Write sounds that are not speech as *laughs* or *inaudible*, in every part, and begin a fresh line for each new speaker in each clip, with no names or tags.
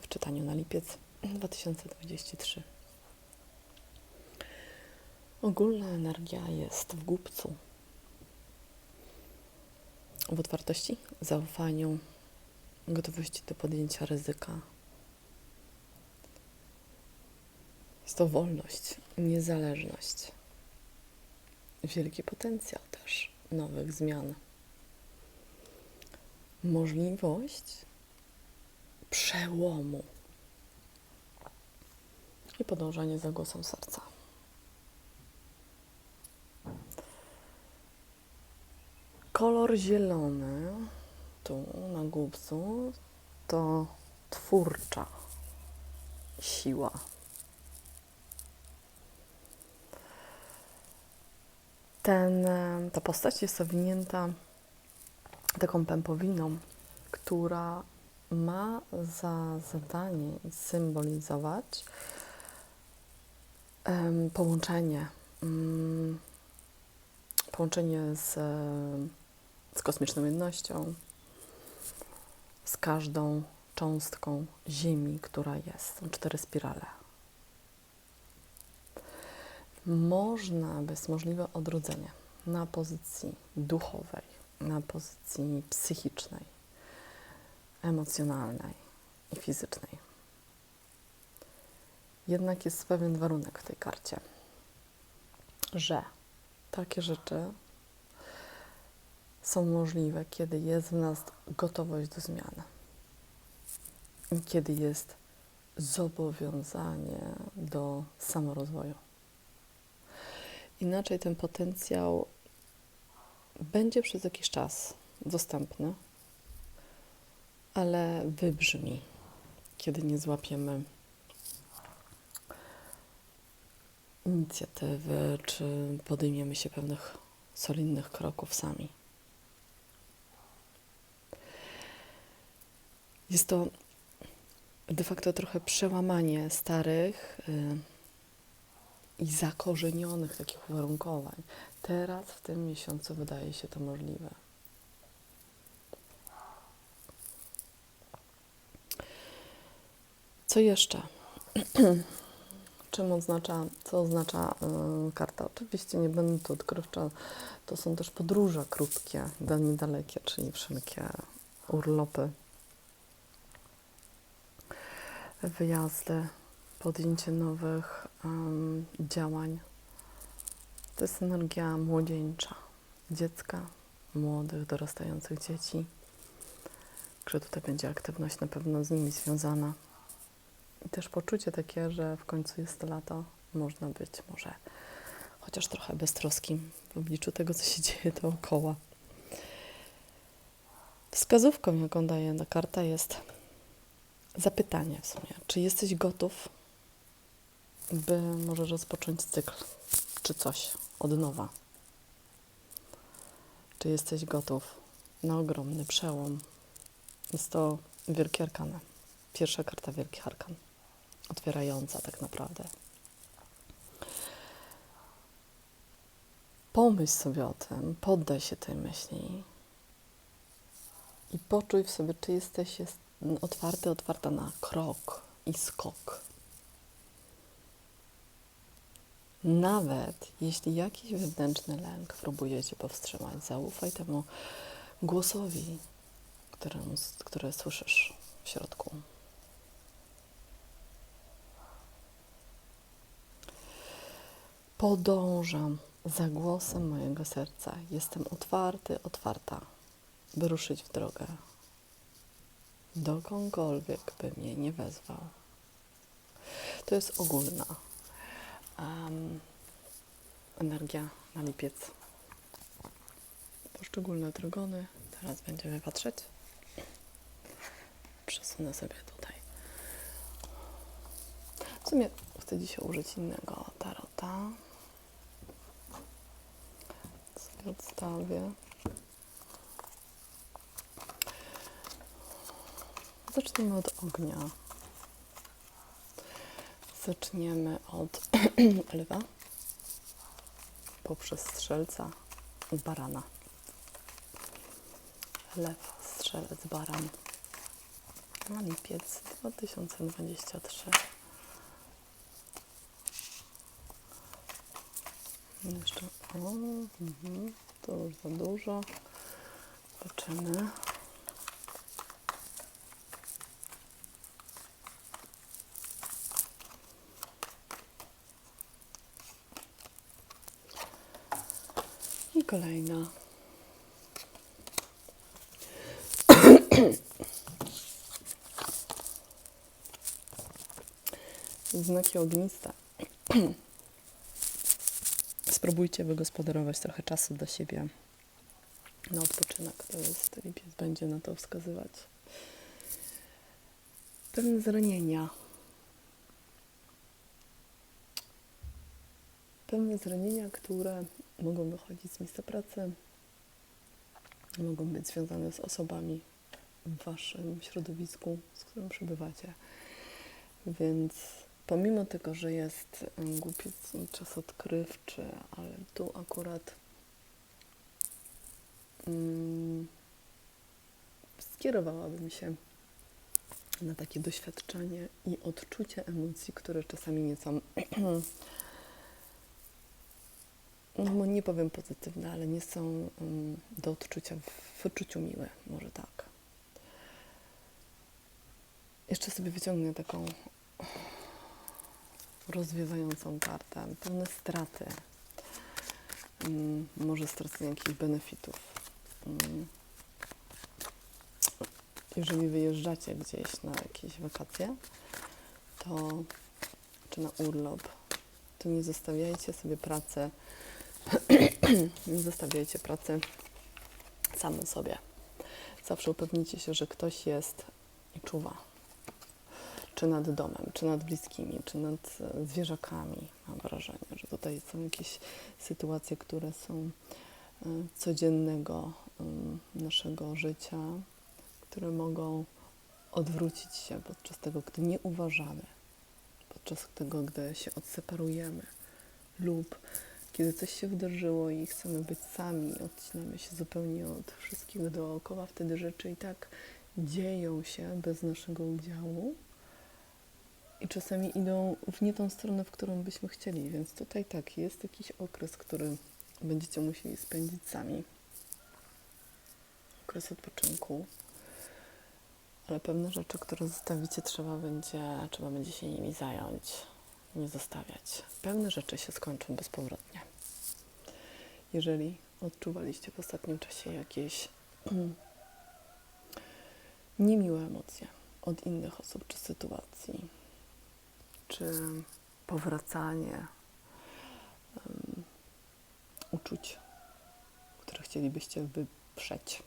w czytaniu na lipiec 2023. Ogólna energia jest w głupcu. W otwartości, zaufaniu, gotowości do podjęcia ryzyka. Jest to wolność, niezależność, wielki potencjał też nowych zmian. Możliwość przełomu i podążanie za głosem serca. Kolor zielony tu na głupcu to twórcza siła. Ten, ta postać jest owinięta taką pępowiną, która ma za zadanie symbolizować połączenie, mm, połączenie z, z kosmiczną jednością, z każdą cząstką Ziemi, która jest. Są cztery spirale. Można, jest możliwe odrodzenie na pozycji duchowej, na pozycji psychicznej, emocjonalnej i fizycznej. Jednak jest pewien warunek w tej karcie, że takie rzeczy są możliwe, kiedy jest w nas gotowość do zmiany, i kiedy jest zobowiązanie do samorozwoju. Inaczej ten potencjał będzie przez jakiś czas dostępny, ale wybrzmi, kiedy nie złapiemy inicjatywy, czy podejmiemy się pewnych solidnych kroków sami. Jest to de facto trochę przełamanie starych y, i zakorzenionych takich uwarunkowań. Teraz, w tym miesiącu, wydaje się to możliwe. Co jeszcze? Czym oznacza, co oznacza y, karta? Oczywiście nie będę tu odkrywcza. To są też podróże krótkie, niedalekie, czyli wszelkie urlopy, wyjazdy, podjęcie nowych um, działań. To jest energia młodzieńcza, dziecka, młodych, dorastających dzieci. Że tutaj będzie aktywność na pewno z nimi związana. I też poczucie takie, że w końcu jest lato, można być może chociaż trochę beztroskim w obliczu tego, co się *laughs* dzieje dookoła. Wskazówką, jaką daje ta karta, jest zapytanie w sumie, czy jesteś gotów, by może rozpocząć cykl, czy coś od nowa? Czy jesteś gotów na ogromny przełom? Jest to Wielki Arkan. Pierwsza karta Wielki Arkan. Otwierająca tak naprawdę. Pomyśl sobie o tym, poddaj się tej myśli i poczuj w sobie, czy jesteś jest otwarty, otwarta na krok i skok. Nawet jeśli jakiś wewnętrzny lęk próbuje cię powstrzymać, zaufaj temu głosowi, któremu, które słyszysz w środku. Podążam za głosem mojego serca. Jestem otwarty, otwarta, by ruszyć w drogę. Dokądkolwiek by mnie nie wezwał. To jest ogólna um, energia na lipiec. Poszczególne drogony. Teraz będziemy patrzeć. Przesunę sobie tutaj. W sumie chcę dzisiaj użyć innego tarota. Odstawię. Zaczniemy od ognia. Zaczniemy od *clears throat* lwa poprzez strzelca i barana. Lew, strzelec, baran. na lipiec 2023. Jeszcze, o, mhm, to już za dużo. Zobaczymy. I kolejna. Znaki ogniste. Spróbujcie wygospodarować trochę czasu dla siebie na odpoczynek. To jest lipiec, będzie na to wskazywać. Pewne zranienia. Pewne zranienia, które mogą wychodzić z miejsca pracy, mogą być związane z osobami w waszym środowisku, z którym przebywacie. Więc pomimo tego, że jest głupiec czas odkrywczy, ale tu akurat mm, skierowałabym się na takie doświadczenie i odczucie emocji, które czasami nie są, *clears throat* no nie powiem pozytywne, ale nie są em, do odczucia w wyczuciu miłe, może tak. Jeszcze sobie wyciągnę taką rozwiewającą kartę. Pewne straty. Mm, może stracenie jakichś benefitów. Mm. Jeżeli wyjeżdżacie gdzieś na jakieś wakacje, to czy na urlop, to nie zostawiajcie sobie pracy, *clears throat* nie zostawiajcie pracy samym sobie. Zawsze upewnijcie się, że ktoś jest i czuwa czy nad domem, czy nad bliskimi, czy nad e, zwierzakami. Mam wrażenie, że tutaj są jakieś sytuacje, które są e, codziennego naszego życia, które mogą odwrócić się podczas tego, gdy nie uważamy, podczas tego, gdy się odseparujemy lub kiedy coś się wydarzyło i chcemy być sami, odcinamy się zupełnie od wszystkiego dookoła, wtedy rzeczy i tak dzieją się bez naszego udziału i czasami idą w nie tą stronę, w którą byśmy chcieli. Więc tutaj tak, jest jakiś okres, który będziecie musieli spędzić sami. Okres odpoczynku. Ale pewne rzeczy, które zostawicie, trzeba będzie, trzeba będzie się nimi zająć, nie zostawiać. Pewne rzeczy się skończą bezpowrotnie. Jeżeli odczuwaliście w ostatnim czasie jakieś *clears throat* niemiłe emocje od innych osób czy sytuacji, czy powracanie um, uczuć, które chcielibyście wyprzeć.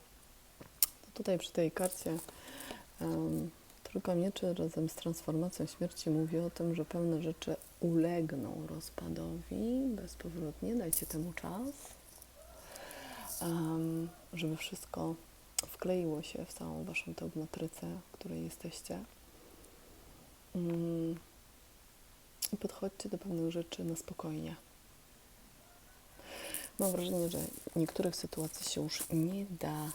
To tutaj przy tej karcie um, Trójka Mieczy razem z transformacją śmierci mówi o tym, że pewne rzeczy ulegną rozpadowi bezpowrotnie. Dajcie temu czas, um, żeby wszystko wkleiło się w całą Waszą tą matrycę, w której jesteście. Um, i podchodźcie do pewnych rzeczy na spokojnie. Mam wrażenie, że niektórych sytuacji się już nie da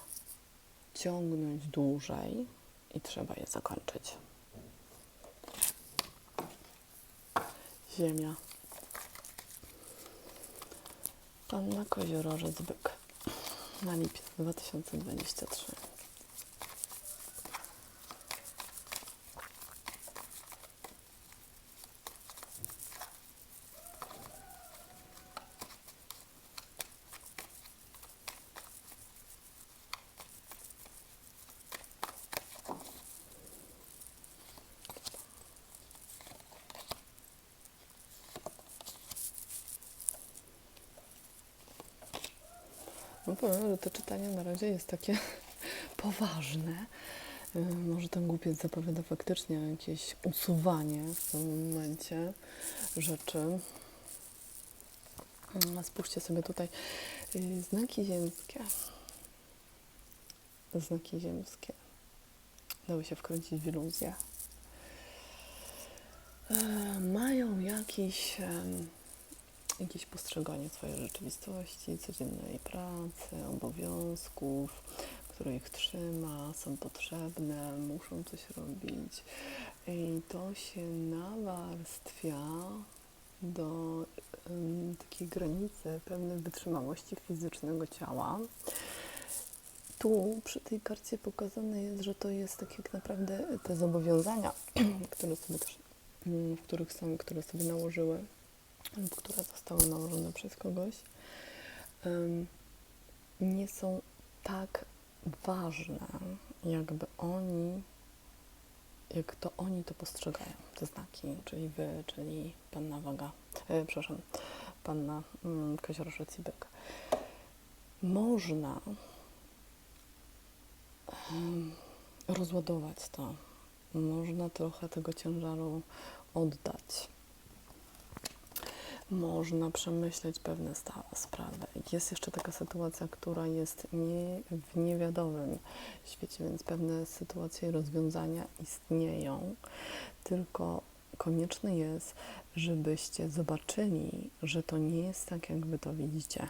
ciągnąć dłużej i trzeba je zakończyć. Ziemia. Panna Koziorożec Byk na lipiec 2023. że to czytanie na razie jest takie *laughs* poważne. Y, Może ten głupiec zapowiada faktycznie jakieś usuwanie w tym momencie rzeczy. Mm, spójrzcie sobie tutaj. y, Znaki ziemskie. Znaki ziemskie. Dały się wkręcić w iluzję. E, Mają jakiś jakieś postrzeganie swojej rzeczywistości, codziennej pracy, obowiązków, które ich trzyma, są potrzebne, muszą coś robić. I to się nawarstwia do em, takiej granicy pewnej wytrzymałości fizycznego ciała. Tu przy tej karcie pokazane jest, że to jest tak jak naprawdę te zobowiązania, *clears throat* które sobie też, mm, w których są, które sobie nałożyły lub które zostały nałożone przez kogoś, nie są tak ważne, jakby oni, jak to oni to postrzegają, te znaki, czyli wy, czyli panna Waga, e, przepraszam, panna mm, Kaziorze Cibek. Można em, rozładować to, można trochę tego ciężaru oddać można przemyśleć pewne sprawy. Jest jeszcze taka sytuacja, która jest nie, w niewiadomym świecie, więc pewne sytuacje i rozwiązania istnieją, tylko konieczne jest, żebyście zobaczyli, że to nie jest tak, jak wy to widzicie.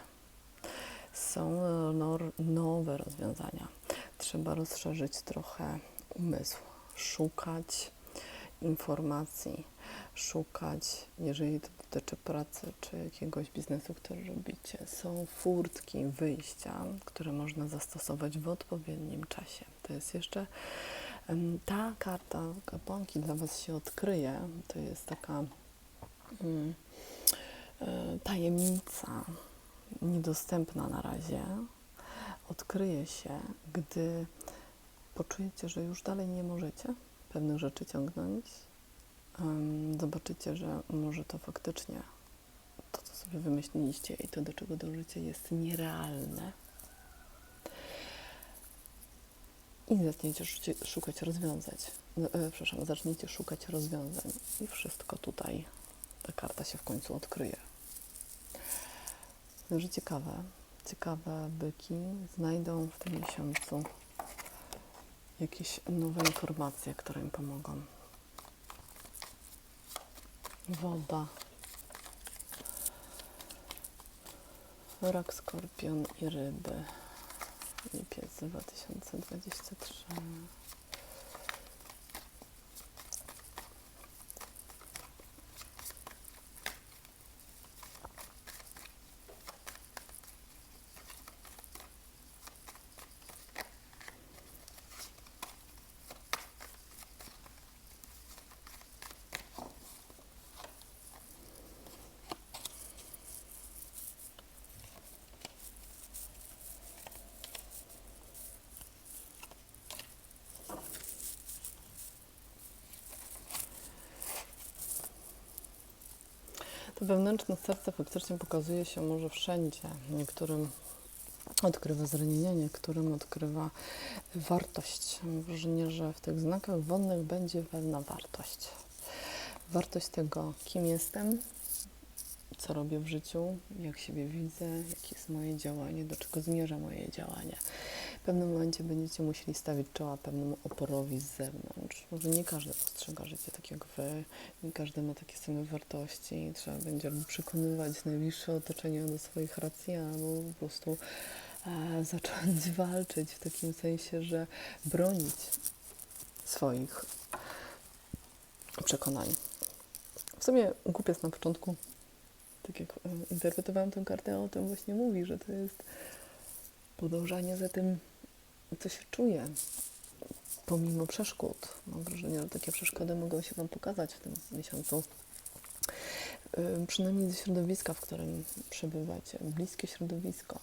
Są nor- nowe rozwiązania. Trzeba rozszerzyć trochę umysł, szukać informacji, szukać, jeżeli to dotyczy pracy czy jakiegoś biznesu, który robicie. Są furtki, wyjścia, które można zastosować w odpowiednim czasie. To jest jeszcze ta karta kapłanki dla Was się odkryje. To jest taka mm, e, tajemnica niedostępna na razie. Odkryje się, gdy poczujecie, że już dalej nie możecie pewnych rzeczy ciągnąć, zobaczycie, że może to faktycznie to, co sobie wymyśliliście i to, do czego dążycie, jest nierealne. I zaczniecie szukać rozwiązań. No, e, przepraszam, zaczniecie szukać rozwiązań i wszystko tutaj, ta karta się w końcu odkryje. Że ciekawe, ciekawe byki znajdą w tym miesiącu jakieś nowe informacje, które im pomogą. Woda. Rak, skorpion i ryby. Lipiec 2023. To wewnętrzne serce faktycznie pokazuje się może wszędzie. Niektórym odkrywa zranienie, niektórym odkrywa wartość. Mam wrażenie, że w tych znakach wodnych będzie pewna wartość. Wartość tego, kim jestem, co robię w życiu, jak siebie widzę, jakie jest moje działanie, do czego zmierza moje działanie. W pewnym momencie będziecie musieli stawić czoła pewnemu oporowi z zewnątrz. Może nie każdy postrzega życie tak jak wy, nie każdy ma takie same wartości trzeba będzie przekonywać najbliższe otoczenie do swoich racji, albo po prostu e, *laughs* zacząć walczyć w takim sensie, że bronić swoich przekonań. W sumie głupiec na początku, tak jak e, interpretowałam tę kartę, o tym właśnie mówi, że to jest podążanie za tym, co się czuje, pomimo przeszkód. Mam wrażenie, że takie przeszkody mogą się Wam pokazać w tym miesiącu. Przynajmniej ze środowiska, w którym przebywacie, bliskie środowisko.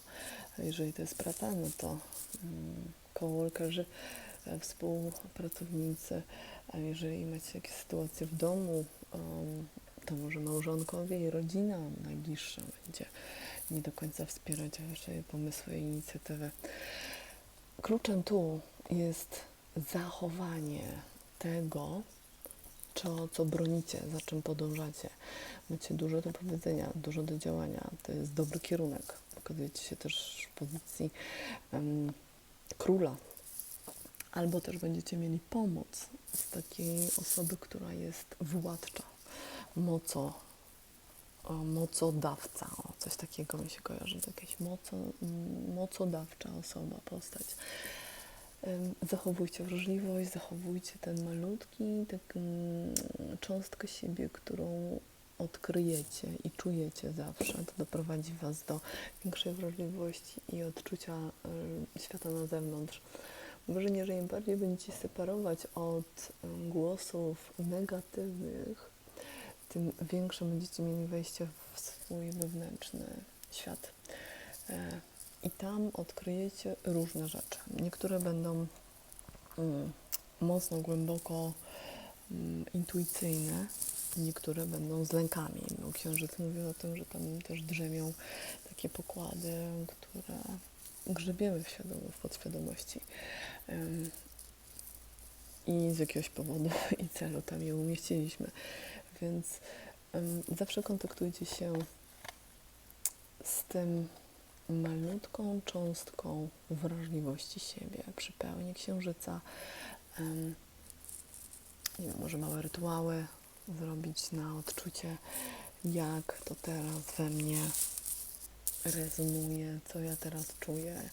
Jeżeli to jest praca, no to coworkerzy, e, współpracownicy, a jeżeli macie jakieś sytuacje w domu, to może małżonkowie i rodzina najbliższa będzie nie do końca wspierać Wasze pomysły i inicjatywy. Kluczem tu jest zachowanie tego, co, co bronicie, za czym podążacie. Macie dużo do powiedzenia, dużo do działania. To jest dobry kierunek. Pokazujecie się też w pozycji em, króla. Albo też będziecie mieli pomoc z takiej osoby, która jest władcza, moco, mocodawca. O, coś takiego mi się kojarzy. To jakaś moco, mocodawcza osoba, postać. Zachowujcie wrażliwość, zachowujcie ten malutki, taką cząstkę siebie, którą odkryjecie i czujecie zawsze. To doprowadzi Was do większej wrażliwości i odczucia świata na zewnątrz. Mam wrażenie, że im bardziej będziecie separować od głosów negatywnych, tym większe będziecie mieli wejście w swój wewnętrzny świat. E, I tam odkryjecie różne rzeczy. Niektóre będą mm, mocno, głęboko mm, intuicyjne, niektóre będą z lękami. Bo księżyc mówi o tym, że tam też drzemią takie pokłady, które grzebiemy w, świadom- w podświadomości. I z jakiegoś powodu *laughs* i celu tam je umieściliśmy. Więc em, zawsze kontaktujcie się z tym malutką cząstką wrażliwości siebie przy pełni księżyca. Em, nie wiem, może małe rytuały zrobić na odczucie, jak to teraz we mnie rezonuje, co ja teraz czuję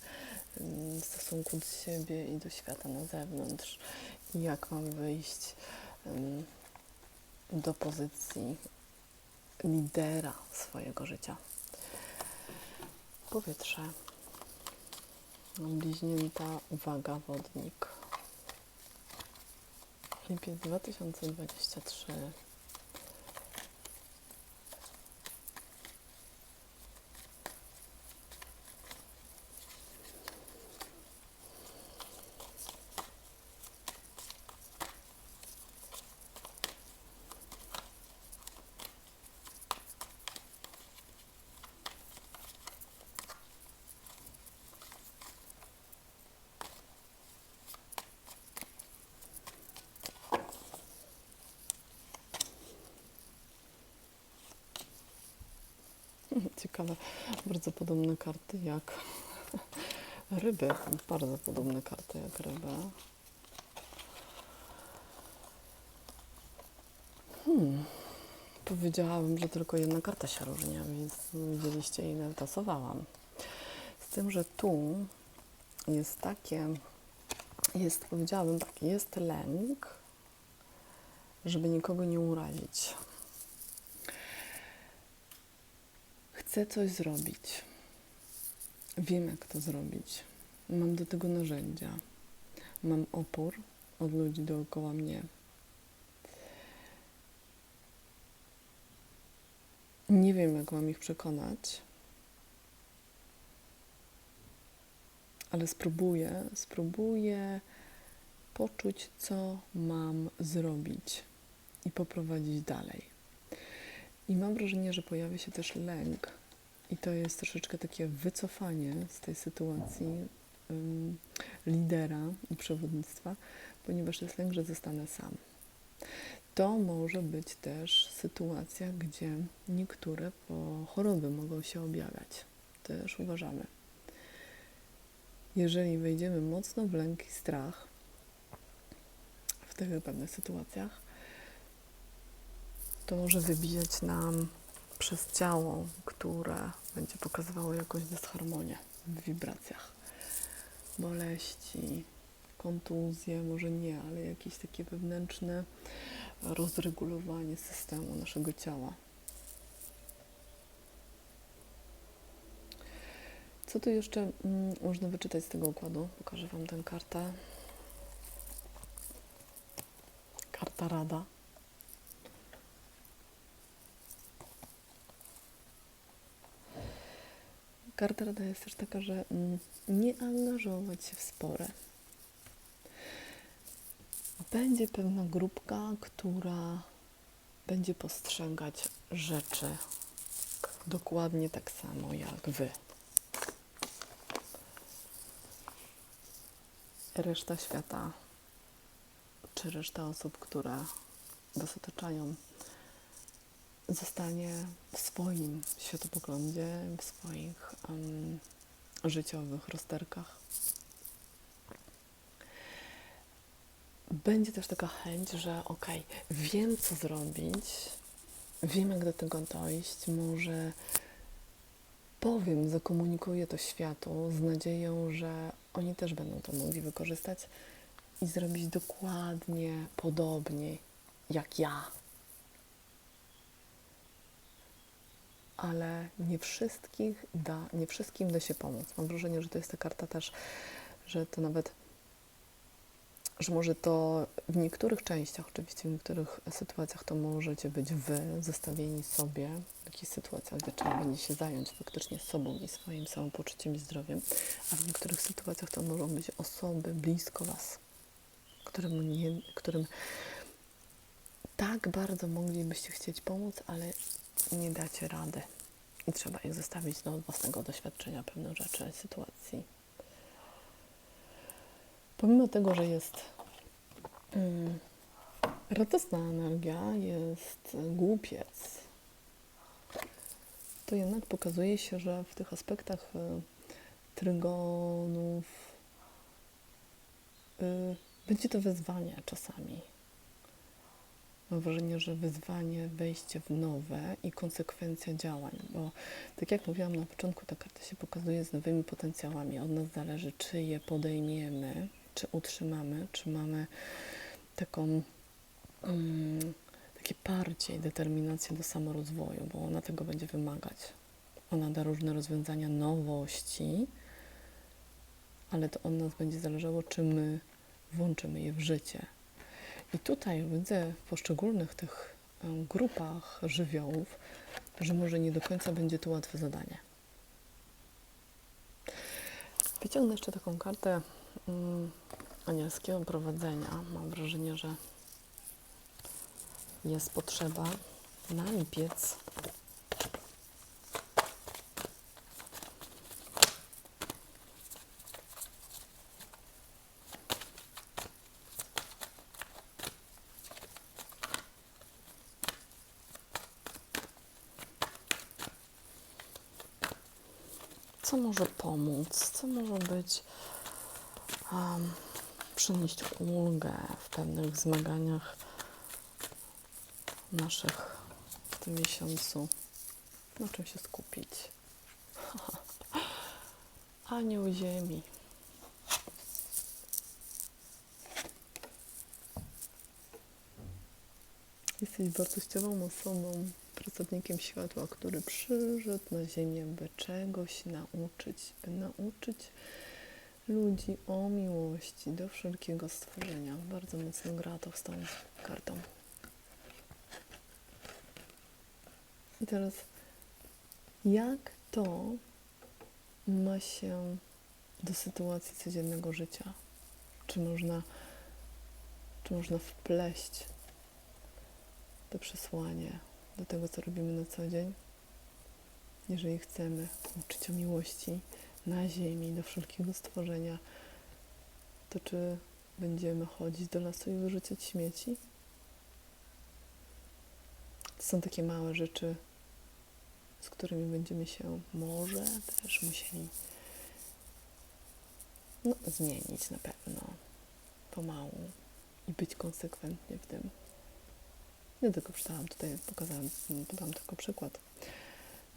w stosunku do siebie i do świata na zewnątrz jak mam wyjść do pozycji lidera swojego życia. Powietrze. Bliźnięta uwaga wodnik. Lipiec 2023. *laughs* Ciekawe, bardzo podobne karty jak *laughs* ryby. Bardzo podobne karty jak ryby. Hmm. Powiedziałabym, że tylko jedna karta się różni, więc widzieliście ile tasowałam. Z tym, że tu jest takie, jest, powiedziałabym tak, jest lęk, żeby nikogo nie urazić. Chcę coś zrobić. Wiem, jak to zrobić. Mam do tego narzędzia. Mam opór od ludzi dookoła mnie. Nie wiem, jak mam ich przekonać, ale spróbuję, spróbuję poczuć, co mam zrobić i poprowadzić dalej. I mam wrażenie, że pojawia się też lęk, i to jest troszeczkę takie wycofanie z tej sytuacji ym, lidera i przewodnictwa, ponieważ jest lęk, że zostanę sam. To może być też sytuacja, gdzie niektóre choroby mogą się objawiać. Też uważamy. Jeżeli wejdziemy mocno w lęk i strach w tych pewnych sytuacjach, to może wybijać nam przez ciało, które będzie pokazywało jakąś dysharmonię w wibracjach. Boleści, kontuzje, może nie, ale jakieś takie wewnętrzne rozregulowanie systemu naszego ciała. Co tu jeszcze mm, można wyczytać z tego układu? Pokażę Wam tę kartę. Karta Rada. Karta rada jest też taka, że mm, nie angażować się w spory. Będzie pewna grupka, która będzie postrzegać rzeczy dokładnie tak samo jak wy. Reszta świata, czy reszta osób, które was otaczają, zostanie w swoim światopoglądzie, w swoich um, życiowych rozterkach. Będzie też taka chęć, że okej, wiem co zrobić, wiem jak do tego dojść, może powiem, zakomunikuję to światu z nadzieją, że oni też będą to mogli wykorzystać i zrobić dokładnie podobnie jak ja. Ale nie wszystkich da, nie wszystkim da się pomóc. Mam wrażenie, że to jest ta karta też, że to nawet że może to w niektórych częściach, oczywiście w niektórych sytuacjach to możecie być wy zostawieni sobie, w takich sytuacjach, gdzie trzeba będzie się zająć faktycznie sobą i swoim samopoczuciem i zdrowiem, a w niektórych sytuacjach to mogą być osoby blisko was, którym, nie, którym tak bardzo moglibyście chcieć pomóc, ale nie dacie rady. I trzeba ich zostawić do własnego doświadczenia pewnych rzeczy, sytuacji. Pomimo tego, że jest mm, radosna energia, jest głupiec, to jednak pokazuje się, że w tych aspektach y, trygonów y, będzie to wyzwanie czasami. Mam wrażenie, że wyzwanie, wejście w nowe i konsekwencja działań, bo tak jak mówiłam na początku, ta karta się pokazuje z nowymi potencjałami. Od nas zależy, czy je podejmiemy, czy utrzymamy, czy mamy taką um, takie parcie i determinację do samorozwoju, bo ona tego będzie wymagać. Ona da różne rozwiązania, nowości, ale to od nas będzie zależało, czy my włączymy je w życie. I tutaj widzę w poszczególnych tych em, grupach żywiołów, że może nie do końca będzie to łatwe zadanie. Wyciągnę jeszcze taką kartę mm, anielskiego prowadzenia. Mam wrażenie, że jest potrzeba na lipiec. Co może pomóc? Co może być um, przynieść ulgę w pewnych zmaganiach naszych w tym miesiącu. Na czym się skupić? *laughs* Anioł ziemi. Jesteś wartościową osobą, pracownikiem światła, który przyszedł na ziemię, by czegoś nauczyć, by nauczyć ludzi o miłości do wszelkiego stworzenia. Bardzo mocno gra to z tą kartą. I teraz, jak to ma się do sytuacji codziennego życia? Czy można, czy można wpleść to przesłanie do tego, co robimy na co dzień? Jeżeli chcemy uczyć o miłości, na ziemi, do wszelkiego stworzenia, to czy będziemy chodzić do lasu i wyrzucać śmieci? To są takie małe rzeczy, z którymi będziemy się może też musieli no, zmienić na pewno pomału i być konsekwentnie w tym. Nie tylko przeczytałam tutaj, pokazałam, podałam tylko przykład.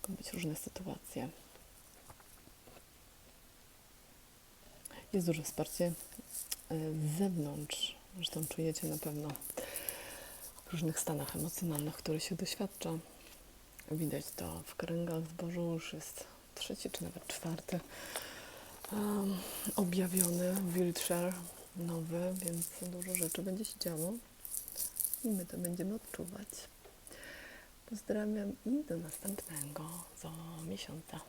Mogą być różne sytuacje. Jest duże wsparcie z zewnątrz. Zresztą czujecie na pewno w różnych stanach emocjonalnych, które się doświadcza. Widać to w kręgach zbożu już jest trzeci czy nawet czwarty um, objawiony Wiltshire nowy, więc dużo rzeczy będzie się działo i my to będziemy odczuwać. Pozdrawiam i do następnego za miesiąca.